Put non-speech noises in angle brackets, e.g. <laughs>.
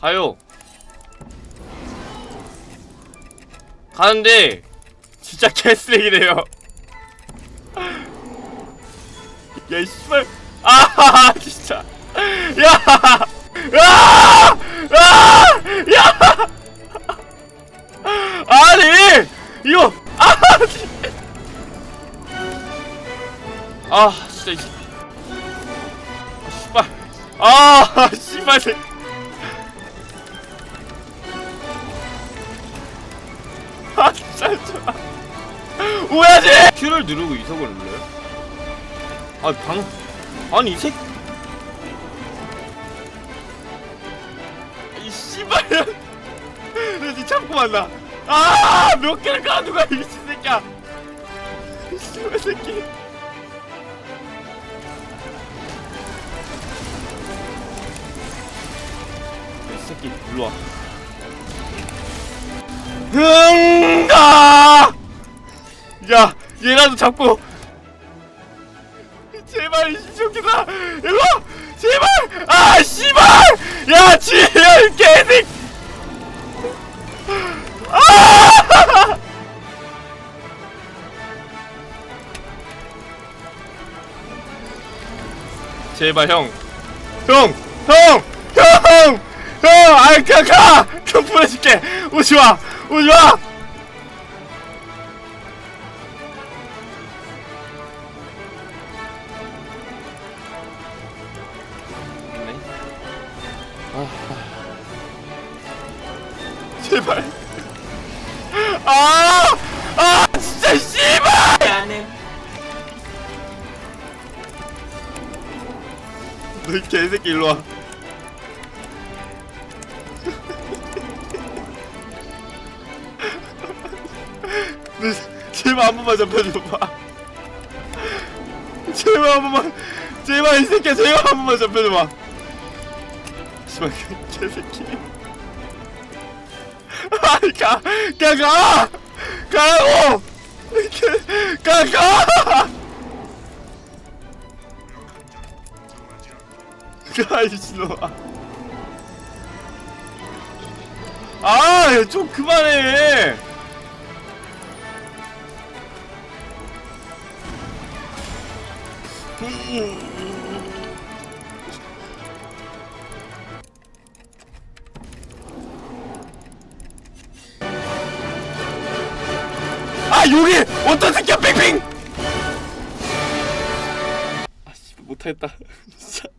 가요. 가는데 진짜 <laughs> 개쓰레기래요. <laughs> 야, 이 씨발. 아, <laughs> 진짜. 야! 아! 아! 야! 아니! 이거 아! 아, 진짜 이 아, 씨발. 아, <laughs> 오야지! Q를 누르고 이석을 눌러요? 아, 방 아니, 이 새. 이 씨발. <laughs> 나 참고 만나. 아, 몇 개를 까는 거야, 이 미친 새끼야. 이 씨발 새끼. 이 새끼 일로 와. 흥가! 야, 얘라도 잡고. 제발 이 새끼다. 일로 와. 제발. 아, 씨발. 야, 지혈 개새끼. 아! 제발 형. 형! 형! 형! 형! 아이 가! 가! 형 보내줄게! 오지 마! 오지 마! 제발 아! 아! 진짜 씨발! 너이 개새끼 일로 와. 제발 한 번만 잡혀줘봐. 제발 한 번만, 제발 이 새끼야 제발 한 번만 잡혀줘봐. 씨발 개- 개새끼. 아이 가, 가 가, 가라고. 개- 가 가. 가 이씨놈아. 아, 야, 좀 그만해. 아, 여기 어떤 새끼야, 뺑뺑! 아, 씨, 못하겠다. <laughs>